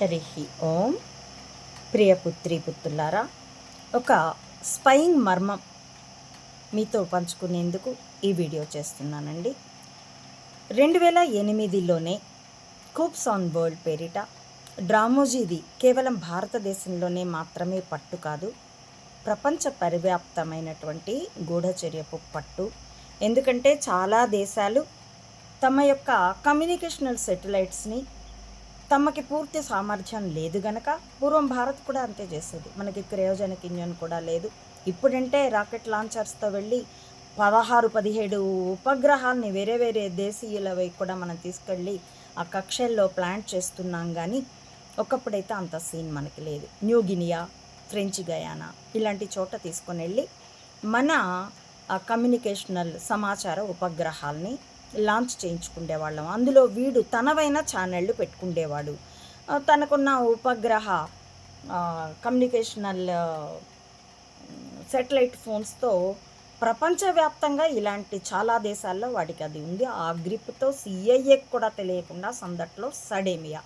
హరి ఓం. ప్రియపుత్రి పుత్రులారా ఒక స్పయింగ్ మర్మం మీతో పంచుకునేందుకు ఈ వీడియో చేస్తున్నానండి. రెండు వేల ఎనిమిదిలోనే కూప్స్ ఆన్ వరల్డ్ పేరిట డ్రామోజీది కేవలం భారతదేశంలోనే మాత్రమే పట్టు కాదు ప్రపంచ పరివ్యాప్తమైనటువంటి గూఢచర్యపు పట్టు. ఎందుకంటే చాలా దేశాలు తమ యొక్క కమ్యూనికేషనల్ సెటిలైట్స్ని తమకి పూర్తి సామర్థ్యం లేదు గనక పూర్వం భారత్ కూడా అంతే చేసేది. మనకి క్రయోజనిక్ ఇంజన్ కూడా లేదు. ఇప్పుడంటే రాకెట్ లాంచర్స్తో వెళ్ళి పదహారు పదిహేడు ఉపగ్రహాల్ని వేరే వేరే దేశీయులవి కూడా మనం తీసుకెళ్ళి ఆ కక్షల్లో ప్లాంట్ చేస్తున్నాం కానీ ఒకప్పుడైతే అంత సీన్ మనకి లేదు. న్యూ గినియా ఫ్రెంచ్ గయానా ఇలాంటి చోట తీసుకొని వెళ్ళి మన ఆ కమ్యూనికేషనల్ సమాచార ఉపగ్రహాల్ని లాంచ్ చేయించుకుండేవాళ్ళం. అందులో వీడు తనవైన ఛానళ్ళు పెట్టుకుండేవాడు. తనకున్న ఉపగ్రహ కమ్యూనికేషనల్ సెటిలైట్ ఫోన్స్తో ప్రపంచవ్యాప్తంగా ఇలాంటి చాలా దేశాల్లో వాడికి అది ఉంది. ఆ గ్రిప్తో సిఐఏకి కూడా తెలియకుండా సందట్లో సడేమియా.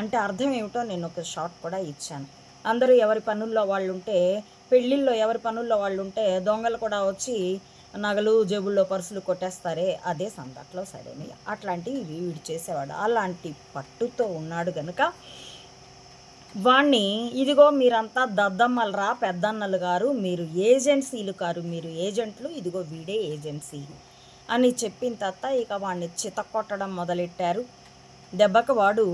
అంటే అర్థం ఏమిటో నేను ఒక షార్ట్ కూడా ఇచ్చాను. అందరూ ఎవరి పనుల్లో వాళ్ళు ఉంటే పెళ్ళిళ్ళలో ఎవరి పనుల్లో వాళ్ళు ఉంటే దొంగలు కూడా వచ్చి నగలు జేబుల్లో పర్సులు కొట్టేస్తారే అదే సందట్లో సడేమియా అట్లాంటివి వీడు చేసేవాడు. అలాంటి పట్టుతో ఉన్నాడు గనుక వాణ్ణి ఇదిగో మీరంతా దద్దమ్మలరా పెద్దన్నలు గారు మీరు ఏజెన్సీలు కారు మీరు ఏజెంట్లు ఇదిగో వీడే ఏజెన్సీ అని చెప్పిన తర్వాత ఇక వాడిని చితకొట్టడం మొదలెట్టారు. దెబ్బకి వాడు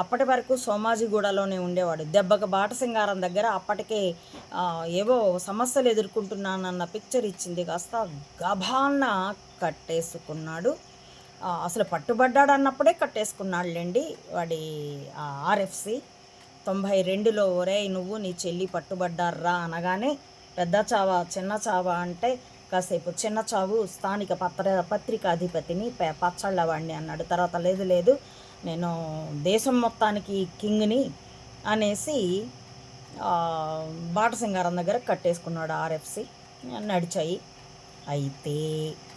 అప్పటి వరకు సోమాజిగూడలోనే ఉండేవాడు. దెబ్బకు బాటసింగారం దగ్గర అప్పటికే ఏవో సమస్యలు ఎదుర్కొంటున్నానన్న పిక్చర్ ఇచ్చింది. కాస్త గభాన్న కట్టేసుకున్నాడు. అసలు పట్టుబడ్డాడు అన్నప్పుడే కట్టేసుకున్నాడులేండి వాడి ఆర్ఎఫ్సి. తొంభై రెండులో ఒరే నువ్వు నీ చెల్లి పట్టుబడ్డారా అనగానే పెద్ద చావ చిన్న చావ అంటే కాసేపు చిన్న చావు స్థానిక పత్ర పత్రికాధిపతిని పచ్చళ్ళవాడిని అన్నాడు. తర్వాత లేదు లేదు నేను దేశం మొత్తానికి కింగ్ని అనేసి బాటసింగారం దగ్గర కట్టేసుకున్నాడు ఆర్ఎఫ్సి. నడిచాయి. అయితే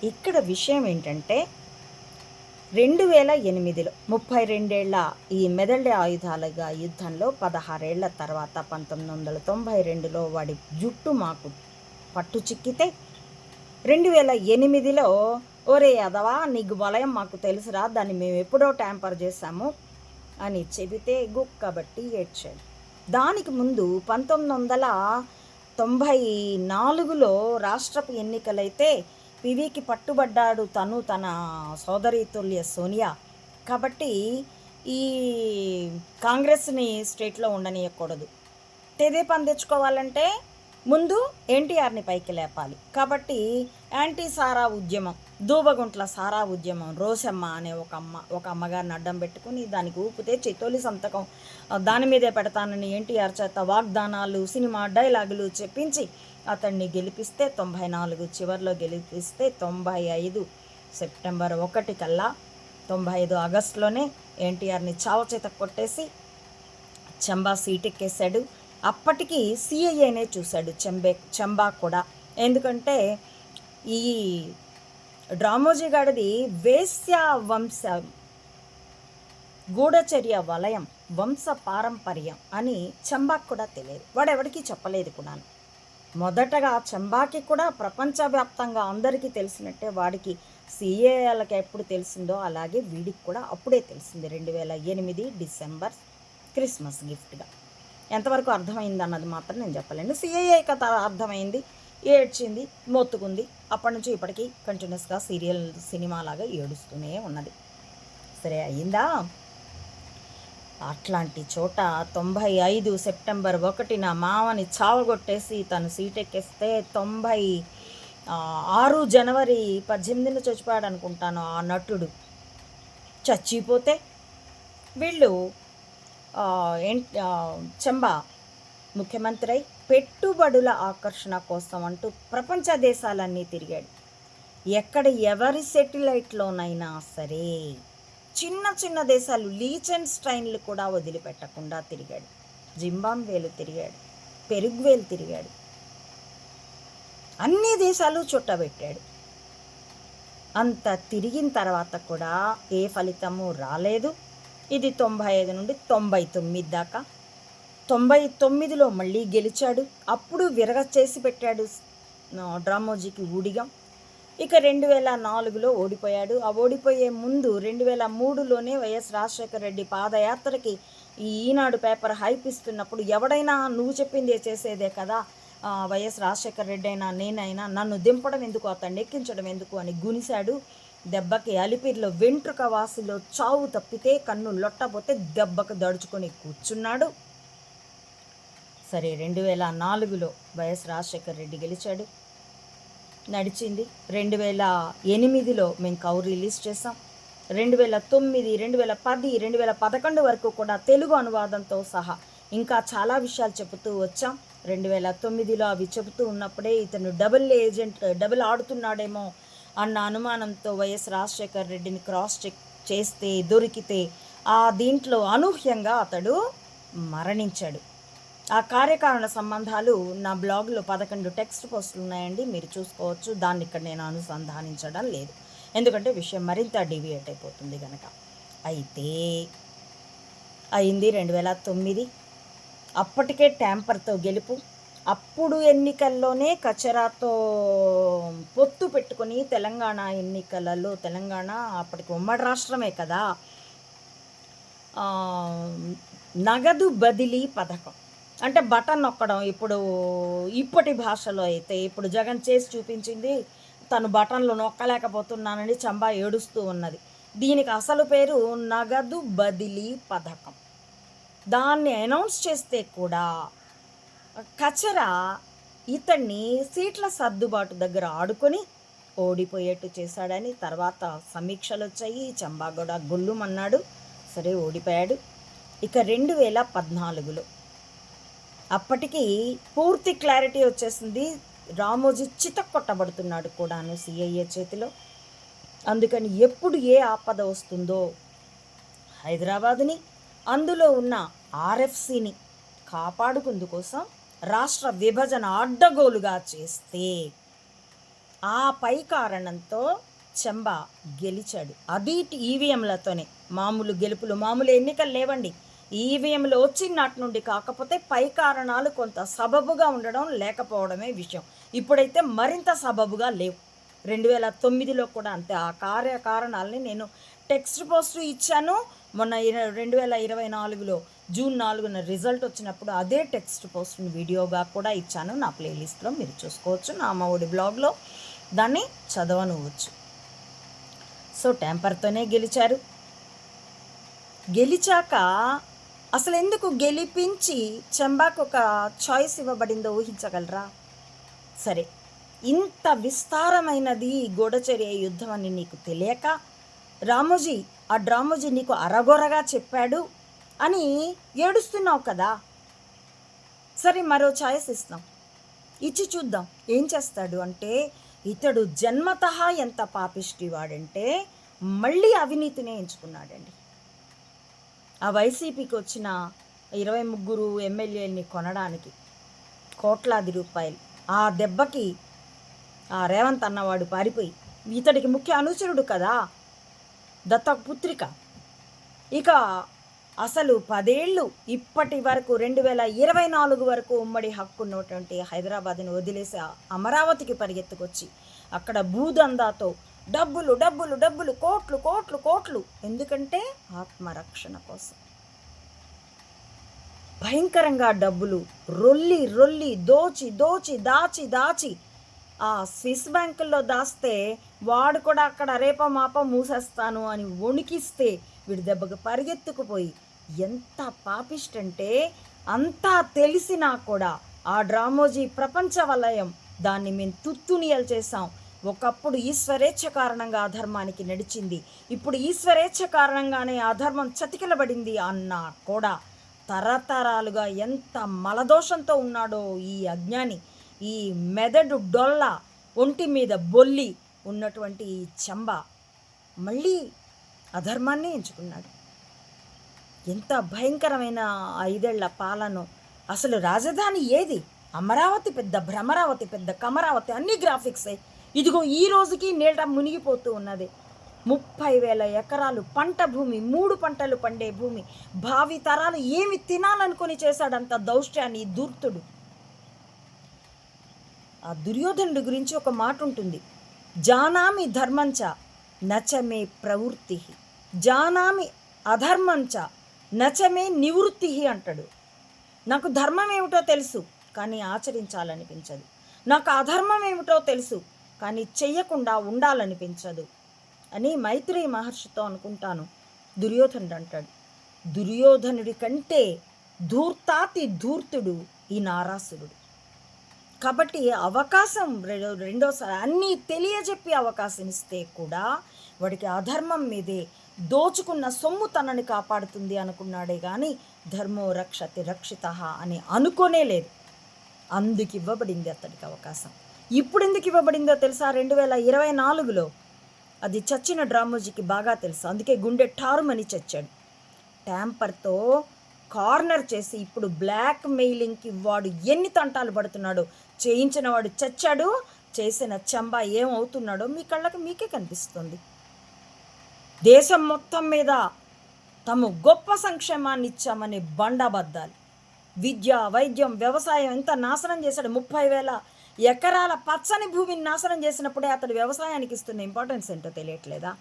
ఇక్కడ విషయం ఏంటంటే రెండు వేల ఎనిమిదిలో ముప్పై రెండేళ్ళ ఈ మెదళ్ళ ఆయుధాలుగా యుద్ధంలో పదహారేళ్ళ తర్వాత పంతొమ్మిది వందల తొంభై రెండులో వాడి జుట్టు మాకు పట్టు చిక్కితే రెండు వేల ఎనిమిదిలో ఓరే యాదవా నీకు వలయం మాకు తెలుసురా దాన్ని మేము ఎప్పుడో ట్యాంపర్ చేశాము అని చెబితే గుక్కబట్టి ఏడ్చాడు. దానికి ముందు పంతొమ్మిది వందల తొంభై నాలుగులో రాష్ట్రపు ఎన్నికలైతే పివికి పట్టుబడ్డాడు తను తన సోదరి తుల్య సోనియా. కాబట్టి ఈ కాంగ్రెస్ని స్టేట్లో ఉండనీయకూడదు. తెదేపాన్ని తెచ్చుకోవాలంటే ముందు ఎన్టీఆర్ని పైకి లేపాలి. కాబట్టి యాంటీ సారా ఉద్యమం దూబగుంట్ల సారా ఉద్యమం రోసమ్మ అనే ఒక అమ్మ ఒక అమ్మగారిని అడ్డం పెట్టుకుని దానికి ఊపితే చిత్తోలి సంతకం. దాని మీదే పెడతానని ఎన్టీఆర్ చేత వాగ్దానాలు సినిమా డైలాగులు చెప్పించి అతన్ని గెలిపిస్తే తొంభై నాలుగు చివరిలో గెలిపిస్తే తొంభై ఐదు సెప్టెంబర్ ఒకటి కల్లా తొంభై ఐదు ఆగస్టులోనే ఎన్టీఆర్ని చావచేత కొట్టేసి చంబా సీటెక్కేశాడు. అప్పటికి సిఐఏనే చూశాడు చెంబే చంబా కూడా. ఎందుకంటే ఈ డ్రామోజీ గాడిది వేశ్య వంశ గూఢచర్య వలయం వంశ పారంపర్యం అని చంబాకు కూడా తెలియదు. వాడు ఎవరికీ చెప్పలేదు కూడా మొదటగా చంబాకి కూడా ప్రపంచవ్యాప్తంగా అందరికీ తెలిసినట్టే వాడికి సిఏఎల్కి ఎప్పుడు తెలిసిందో అలాగే వీడికి కూడా అప్పుడే తెలిసింది. రెండు వేల ఎనిమిది డిసెంబర్ క్రిస్మస్ గిఫ్ట్గా. ఎంతవరకు అర్థమైంది అన్నది మాత్రం నేను చెప్పలేను. సిఐఏ కథ అర్థమైంది ఏడ్చింది మొత్తుకుంది. అప్పటి నుంచి ఇప్పటికీ కంటిన్యూస్గా సీరియల్ సినిమా లాగా ఏడుస్తూనే ఉన్నది. సరే అయిందా అట్లాంటి చోట తొంభై ఐదు సెప్టెంబర్ ఒకటిన మామని చావగొట్టేసి తను సీటెక్కేస్తే తొంభై ఆరు జనవరి పద్దెనిమిదిన చచ్చిపోయాడు అనుకుంటాను ఆ నటుడు. చచ్చిపోతే వీళ్ళు చంబా ముఖ్యమంత్రి అయి పెట్టుబడుల ఆకర్షణ కోసం అంటూ ప్రపంచ దేశాలన్నీ తిరిగాడు. ఎక్కడ ఎవరి సెటిలైట్లోనైనా సరే చిన్న చిన్న దేశాలు లీచెన్ స్ట్రైన్లు కూడా వదిలిపెట్టకుండా తిరిగాడు. జింబాబ్వేలు తిరిగాడు. పెరుగువేలు తిరిగాడు. అన్ని దేశాలు చుట్టబెట్టాడు. అంత తిరిగిన తర్వాత కూడా ఏ ఫలితము రాలేదు. ఇది తొంభై ఐదు నుండి తొంభై తొమ్మిది దాకా. తొంభై తొమ్మిదిలో మళ్ళీ గెలిచాడు. అప్పుడు విరగ చేసి పెట్టాడు డ్రామోజీకి ఊడిగా. ఇక రెండు వేల నాలుగులో ఓడిపోయాడు. ఆ ఓడిపోయే ముందు రెండు వేల మూడులోనే వైఎస్ రాజశేఖర రెడ్డి పాదయాత్రకి ఈ ఈనాడు పేపర్ హైప్ ఇస్తున్నప్పుడు ఎవడైనా నువ్వు చెప్పిందే చేసేదే కదా? వైఎస్ రాజశేఖర రెడ్డి అయినా నేనైనా నన్ను దింపడం ఎందుకు అతన్ని ఎక్కించడం ఎందుకు అని గునిశాడు. దెబ్బకి అలిపిరిలో వెంట్రుక వాసిలో చావు తప్పితే కన్ను లొట్టపోతే దెబ్బకు దడుచుకొని కూర్చున్నాడు. సరే రెండు వేల నాలుగులో వైఎస్ రాజశేఖర రెడ్డి గెలిచాడు. నడిచింది. రెండు వేల ఎనిమిదిలో మేము కౌ రిలీజ్ చేసాం రెండు వేల తొమ్మిది రెండు వేల పది రెండు వేల పదకొండు వరకు కూడా తెలుగు అనువాదంతో సహా ఇంకా చాలా విషయాలు చెబుతూ వచ్చాం. రెండు వేల తొమ్మిదిలో అవి చెబుతూ ఉన్నప్పుడే ఇతను డబుల్ ఏజెంట్ డబుల్ ఆడుతున్నాడేమో అన్న అనుమానంతో వైఎస్ రాజశేఖర్ రెడ్డిని క్రాస్ చెక్ చేస్తే దొరికితే ఆ దీంట్లో అనూహ్యంగా అతడు మరణించాడు. ఆ కార్యకారణ సంబంధాలు నా బ్లాగ్లో పదకొండు టెక్స్ట్ పోస్టులు ఉన్నాయండి మీరు చూసుకోవచ్చు. దాన్ని ఇక్కడ నేను అనుసంధానించడం లేదు. ఎందుకంటే విషయం మరింత డివియేట్ అయిపోతుంది కనుక అయితే అయింది రెండు వేల తొమ్మిది. అప్పటికే ట్యాంపర్తో గెలుపు. అప్పుడు ఎన్నికల్లోనే కచరాతో పొత్తు పెట్టుకొని తెలంగాణ ఎన్నికలలో తెలంగాణ అప్పటికి ఉమ్మడి రాష్ట్రమే కదా నగదు బదిలీ పథకం. అంటే బటన్ నొక్కడం ఇప్పుడు ఇప్పటి భాషలో అయితే ఇప్పుడు జగన్ చేసి చూపించింది తను బటన్లు నొక్కలేకపోతున్నానని చంబా ఏడుస్తూ ఉన్నది. దీనికి అసలు పేరు నగదు బదిలీ పథకం. దాన్ని అనౌన్స్ చేస్తే కూడా కచరా ఇతన్ని సీట్ల సర్దుబాటు దగ్గర ఆడుకొని ఓడిపోయేట్టు చేశాడని తర్వాత సమీక్షలు వచ్చాయి చంబాగౌడ గుళ్ళుమన్నాడు సరే ఓడిపోయాడు. ఇక రెండు వేల పద్నాలుగులో అప్పటికి పూర్తి క్లారిటీ వచ్చేసింది. రామోజీ చితక్కొట్టబడుతున్నాడు కూడాను సిఐఏ చేతిలో. అందుకని ఎప్పుడు ఏ ఆపద వస్తుందో హైదరాబాదుని అందులో ఉన్న ఆర్ఎఫ్సిని కాపాడుకుందుకోసం రాష్ట్ర విభజన అడ్డగోలుగా చేస్తే ఆ పై కారణంతో చెంబ గెలిచాడు. అది ఈవీఎంలతోనే మామూలు గెలుపులు మామూలు ఎన్నికలు లేవండి. ఈవీఎంలు వచ్చిన నాటి నుండి కాకపోతే పై కారణాలు కొంత సబబుగా ఉండడం లేకపోవడమే విషయం. ఇప్పుడైతే మరింత సబబుగా లేవు. రెండు వేల తొమ్మిదిలో కూడా అంతే. ఆ కార్య కారణాలని నేను టెక్స్ట్ పోస్ట్ ఇచ్చాను. మొన్న రెండు వేల ఇరవై నాలుగులో జూన్ నాలుగున రిజల్ట్ వచ్చినప్పుడు అదే టెక్స్ట్ పోస్ట్ని వీడియోగా కూడా ఇచ్చాను. నా ప్లేలిస్ట్లో మీరు చూసుకోవచ్చు. నా అమ్మఒడి బ్లాగ్లో దాన్ని చదవనువచ్చు. సో టెంపర్తోనే గెలిచారు. గెలిచాక అసలు ఎందుకు గెలిపించి చెంబాకు ఒక చాయిస్ ఇవ్వబడిందో ఊహించగలరా? సరే ఇంత విస్తారమైనది గోడచర్య యుద్ధం అని నీకు తెలియక రామోజీ ఆ డ్రామోజీ నీకు అరగొరగా చెప్పాడు అని ఏడుస్తున్నావు కదా. సరే మరో ఛాయస్ ఇస్తాం. ఇచ్చి చూద్దాం ఏం చేస్తాడు అంటే ఇతడు జన్మత ఎంత పాపిష్టి వాడంటే మళ్ళీ అవినీతినే ఎంచుకున్నాడండి. ఆ వైసీపీకి వచ్చిన ఇరవై ముగ్గురు ఎమ్మెల్యేలని కొనడానికి కోట్లాది రూపాయలు. ఆ దెబ్బకి ఆ రేవంత్ అన్నవాడు పారిపోయి ఇతడికి ముఖ్య అనుచరుడు కదా. దత్తపుత్రిక. ఇక అసలు పదేళ్ళు ఇప్పటి వరకు రెండు వేల ఇరవై నాలుగు వరకు ఉమ్మడి హక్కు ఉన్నటువంటి హైదరాబాద్ని వదిలేసి అమరావతికి పరిగెత్తుకొచ్చి అక్కడ భూదందాతో డబ్బులు డబ్బులు డబ్బులు కోట్లు కోట్లు కోట్లు. ఎందుకంటే ఆత్మరక్షణ కోసం. భయంకరంగా డబ్బులు రొల్లి రొల్లి దోచి దోచి దాచి దాచి స్విస్ బ్యాంకుల్లో దాస్తే వాడు కూడా అక్కడ రేప మాప మూసేస్తాను అని వణికిస్తే వీడి దెబ్బకు పరిగెత్తుకుపోయి ఎంత పాపిష్టంటే అంతా తెలిసినా కూడా ఆ డ్రామోజీ ప్రపంచ వలయం దాన్ని మేము తుత్తునియలు చేసాం ఒకప్పుడు ఈశ్వరేచ్ఛ కారణంగా అధర్మానికి నడిచింది. ఇప్పుడు ఈశ్వరేచ్ఛ కారణంగానే అధర్మం చతికిలబడింది అన్నా కూడా తరతరాలుగా ఎంత మలదోషంతో ఉన్నాడో ఈ అజ్ఞాని. ఈ మెదడు డొల్ల ఒంటి మీద బొల్లి ఉన్నటువంటి ఈ చెంబ మళ్ళీ అధర్మాన్ని ఎంచుకున్నాడు. ఎంత భయంకరమైన ఐదేళ్ళ పాలన. అసలు రాజధాని ఏది? అమరావతి పెద్ద భ్రమరావతి పెద్ద కమరావతి అన్ని గ్రాఫిక్సే. ఇదిగో ఈ రోజుకి నీళ్ళ మునిగిపోతూ ఉన్నది. ముప్పై వేల ఎకరాలు పంట భూమి మూడు పంటలు పండే భూమి. భావి తరాలు ఏమి తినాలనుకుని చేశాడంత దౌష్ట్యాన్ని దూర్తుడు ఆ దుర్యోధనుడి గురించి ఒక మాట ఉంటుంది జానామి ధర్మంచ నచమే ప్రవృత్తి జానామి అధర్మంచ నచమే నివృత్తి అంటాడు. నాకు ధర్మం ఏమిటో తెలుసు కానీ ఆచరించాలనిపించదు. నాకు అధర్మం ఏమిటో తెలుసు కానీ చెయ్యకుండా ఉండాలనిపించదు అని మైత్రి మహర్షితో అనుకుంటాను. దుర్యోధనుడు అంటాడు. దుర్యోధనుడి కంటే ధూర్తాతి ధూర్తుడు ఈ నారాసురుడు. కాబట్టి అవకాశం రెండో రెండోసారి అన్నీ తెలియజెప్పి అవకాశం ఇస్తే కూడా వాడికి అధర్మం మీదే దోచుకున్న సొమ్ము తనని కాపాడుతుంది అనుకున్నాడే కానీ ధర్మో రక్షతి రక్షిత అని అనుకోనే లేదు. అందుకు ఇవ్వబడింది అతడికి అవకాశం. ఇప్పుడు ఎందుకు ఇవ్వబడిందో తెలుసా? రెండు వేల ఇరవై నాలుగులో అది చచ్చిన డ్రామోజీకి బాగా తెలుసు. అందుకే గుండె ఠారుమని చచ్చాడు. ట్యాంపర్తో కార్నర్ చేసి ఇప్పుడు బ్లాక్ మెయిలింగ్కి వాడు ఎన్ని తంటాలు పడుతున్నాడో? చేయించిన వాడు చచ్చాడు. చేసిన చంబా ఏమవుతున్నాడో మీ కళ్ళకు మీకే కనిపిస్తుంది. దేశం మొత్తం మీద తమ గొప్ప సంక్షేమాన్ని ఇచ్చామని బండబద్దాలు. విద్య వైద్యం వ్యవసాయం ఎంత నాశనం చేశాడు. ముప్పై వేల ఎకరాల పచ్చని భూమిని నాశనం చేసినప్పుడే అతడు వ్యవసాయానికి ఇస్తున్న ఇంపార్టెన్స్ ఏంటో తెలియట్లేదా?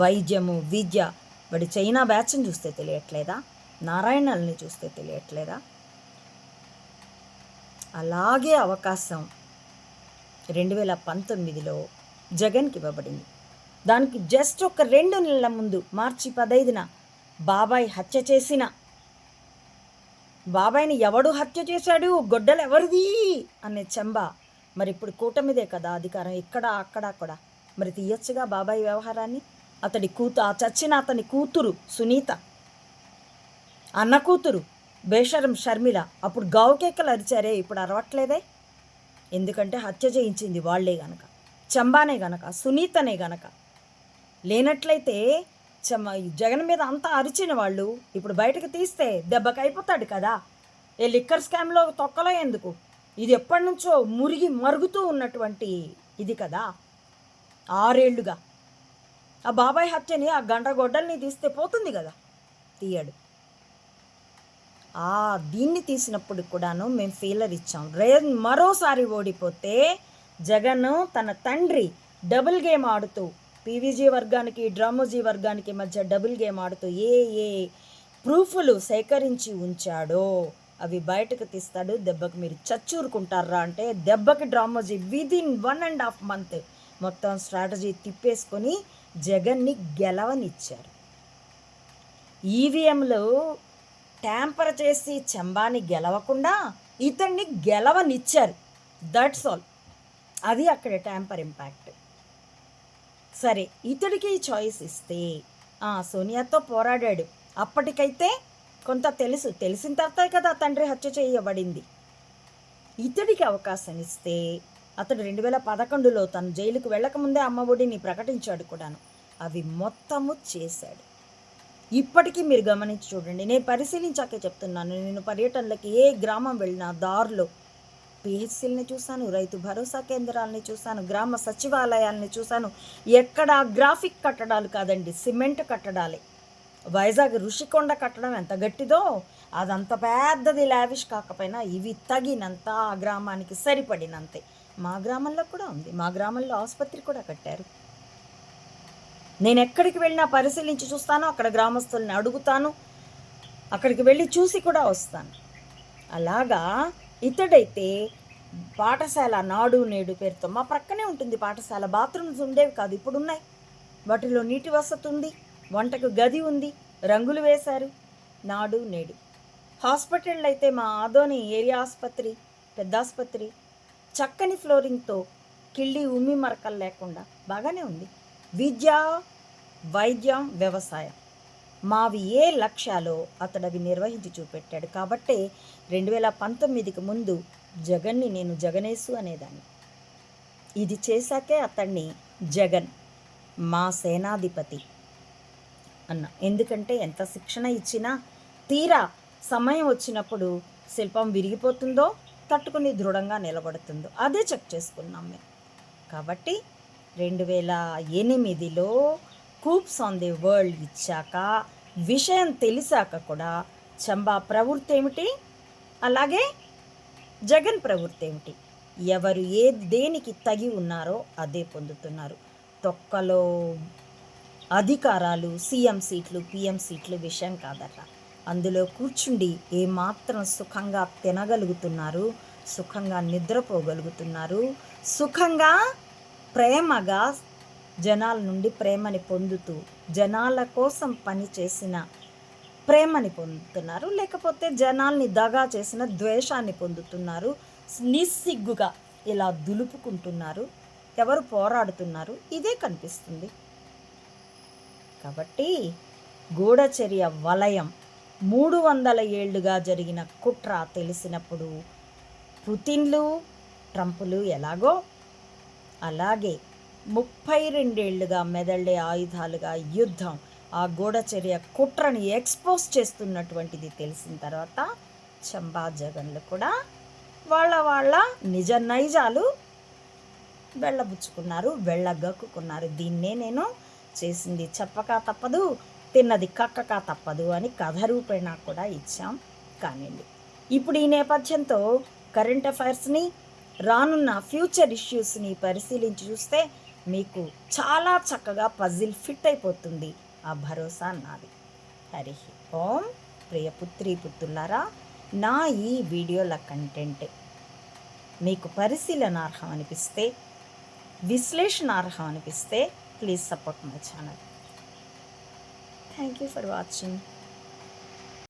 వైద్యము విద్య వాడి చైనా బ్యాచ్ని చూస్తే తెలియట్లేదా? నారాయణల్ని చూస్తే తెలియట్లేదా? అలాగే అవకాశం. రెండు వేల పంతొమ్మిదిలో జగన్కి ఇవ్వబడింది. దానికి జస్ట్ ఒక రెండు నెలల ముందు మార్చి పదైదున బాబాయ్ హత్య చేసిన. బాబాయ్ని ఎవడు హత్య చేశాడు? గొడ్డలు ఎవరిది? అనే చెంబ మరి ఇప్పుడు కూటమిదే కదా అధికారం. ఇక్కడ అక్కడ అక్కడ మరి తీయొచ్చుగా బాబాయ్ వ్యవహారాన్ని? అతడి కూతు ఆ చచ్చిన అతని కూతురు సునీత. అన్న కూతురు బేషరం షర్మిల. అప్పుడు గావుకేకలు అరిచారే ఇప్పుడు అరవట్లేదే? ఎందుకంటే హత్య చేయించింది వాళ్ళే గనక. చంబానే గనక సునీతనే గనక. లేనట్లయితే చమ్మ జగన్ మీద అంతా అరిచిన వాళ్ళు ఇప్పుడు బయటకు తీస్తే దెబ్బకైపోతాడు కదా. ఏ లిక్కర్ స్కామ్లో తొక్కలో ఎందుకు? ఇది ఎప్పటి నుంచో మురిగి మరుగుతూ ఉన్నటువంటి ఇది కదా. ఆరేళ్ళుగా ఆ బాబాయ్ హత్యని ఆ గండ్రగొడ్డల్ని గొడ్డల్ని తీస్తే పోతుంది కదా? తీయడు. ఆ దీన్ని తీసినప్పుడు కూడాను మేము ఫీలర్ ఇచ్చాం. రే మరోసారి ఓడిపోతే జగన్ తన తండ్రి డబుల్ గేమ్ ఆడుతూ పీవీజీ వర్గానికి డ్రామోజీ వర్గానికి మధ్య డబుల్ గేమ్ ఆడుతూ ఏ ఏ ప్రూఫ్లు సేకరించి ఉంచాడో అవి బయటకు తీస్తాడు దెబ్బకి. మీరు చచ్చూరుకుంటారా అంటే దెబ్బకి Dramoji within one and half month మొత్తం స్ట్రాటజీ తిప్పేసుకొని జగన్ని గెలవనిచ్చారు. ఈవీఎంలు ట్యాంపర్ చేసి చంబాని గెలవకుండా ఇతన్ని గెలవనిచ్చారు. దట్స్ ఆల్ అది అక్కడ ట్యాంపర్ ఇంపాక్ట్ సరే ఇతడికి చాయిస్ ఇస్తే సోనియాతో పోరాడాడు. అప్పటికైతే కొంత తెలుసు తెలిసిన తర్వాత కదా తండ్రి హత్య చేయబడింది. ఇతడికి అవకాశం ఇస్తే అతడు రెండు వేల పదకొండులో తను జైలుకు వెళ్ళకముందే అమ్మఒడిని ప్రకటించాడు కూడాను. అవి మొత్తము చేశాడు. ఇప్పటికీ మీరు గమనించి చూడండి. నేను పరిశీలించాకే చెప్తున్నాను. నేను పర్యటనలకి ఏ గ్రామం వెళ్ళినా దారిలో పిహెచ్సిల్ని చూశాను రైతు భరోసా కేంద్రాలని చూశాను గ్రామ సచివాలయాలని చూశాను. ఎక్కడ గ్రాఫిక్ కట్టడాలు కాదండి సిమెంట్ కట్టడాలే. వైజాగ్ ఋషికొండ కట్టడం ఎంత గట్టిదో అదంత పెద్దది లావిష్ కాకపోయినా ఇవి తగినంత ఆ గ్రామానికి సరిపడినంతే. మా గ్రామంలో కూడా ఉంది. మా గ్రామంలో ఆసుపత్రి కూడా కట్టారు. నేను ఎక్కడికి వెళ్ళినా పరిశీలించి చూస్తాను అక్కడ గ్రామస్తుల్ని అడుగుతాను అక్కడికి వెళ్ళి చూసి కూడా వస్తాను. అలాగా ఇతడైతే పాఠశాల నాడు నేడు పేరుతో మా ప్రక్కనే ఉంటుంది పాఠశాల. బాత్రూమ్స్ ఉండేవి కాదు ఇప్పుడు ఉన్నాయి వాటిలో నీటి వసతి ఉంది వంటకు గది ఉంది రంగులు వేశారు. నాడు నేడు. హాస్పిటల్ అయితే మా ఆదోని ఏరియా ఆసుపత్రి పెద్ద ఆసుపత్రి చక్కని ఫ్లోరింగ్తో కిళ్ళి ఉమ్మి మరకలు లేకుండా బాగానే ఉంది. విద్య వైద్యం వ్యవసాయం. మావి ఏ లక్ష్యాలో అతడవి నిర్వహించి చూపెట్టాడు కాబట్టే రెండు వేల పంతొమ్మిదికి ముందు జగన్ని నేను జగనేసు అనేదాన్ని. ఇది చేశాకే అతన్ని జగన్ మా సేనాధిపతి అన్న. ఎందుకంటే ఎంత శిక్షణ ఇచ్చినా తీరా సమయం వచ్చినప్పుడు శిల్పం విరిగిపోతుందో తట్టుకుని దృఢంగా నిలబడుతుందో అదే చెక్ చేసుకున్నాం మేము. కాబట్టి రెండు వేల ఎనిమిదిలో కూప్స్ ఆన్ ది వరల్డ్ ఇచ్చాక విషయం తెలిసాక కూడా చంబా ప్రవృత్తి ఏమిటి? అలాగే జగన్ ప్రవృత్తి ఏమిటి? ఎవరు ఏ దేనికి తగి ఉన్నారో అదే పొందుతున్నారు. తొక్కలో అధికారాలు సీఎం సీట్లు పిఎం సీట్లు విషయం కాదట. అందులో కూర్చుండి ఏమాత్రం సుఖంగా తినగలుగుతున్నారు? సుఖంగా నిద్రపోగలుగుతున్నారు? సుఖంగా ప్రేమగా జనాల నుండి ప్రేమని పొందుతూ జనాల కోసం పనిచేసిన ప్రేమని పొందుతున్నారు? లేకపోతే జనాల్ని దగా చేసిన ద్వేషాన్ని పొందుతున్నారు? నిస్సిగ్గుగా ఇలా దులుపుకుంటున్నారు? ఎవరు పోరాడుతున్నారు? ఇదే కనిపిస్తుంది. కాబట్టి గూఢచర్య వలయం మూడు వందల ఏళ్ళుగా జరిగిన కుట్ర తెలిసినప్పుడు పుతిన్లు ట్రంపులు ఎలాగో అలాగే ముప్పై రెండేళ్ళుగా మెదళ్ళే ఆయుధాలుగా యుద్ధం ఆ గూఢచర్య కుట్రని ఎక్స్పోజ్ చేస్తున్నటువంటిది తెలిసిన తర్వాత చంబా జగన్లు కూడా వాళ్ళ వాళ్ళ నిజ నైజాలు వెళ్ళబుచ్చుకున్నారు వెళ్ళగక్కున్నారు. దీన్నే నేను చేసింది చెప్పక తప్పదు. తిన్నది కక్కక తప్పదు అని కథ రూపేణ కూడా ఇచ్చాం కానివ్వండి. ఇప్పుడు ఈ నేపథ్యంతో కరెంట్ అఫైర్స్ని రానున్న ఫ్యూచర్ ఇష్యూస్ని పరిశీలించి చూస్తే మీకు చాలా చక్కగా పజిల్ ఫిట్ అయిపోతుంది. ఆ భరోసా నాది. హరి ఓం. ప్రియపుత్రి పుత్రులారా నా ఈ వీడియోల కంటెంట్ మీకు పరిశీలనార్హం అనిపిస్తే విశ్లేషణార్హం అనిపిస్తే please support my channel thank you for watching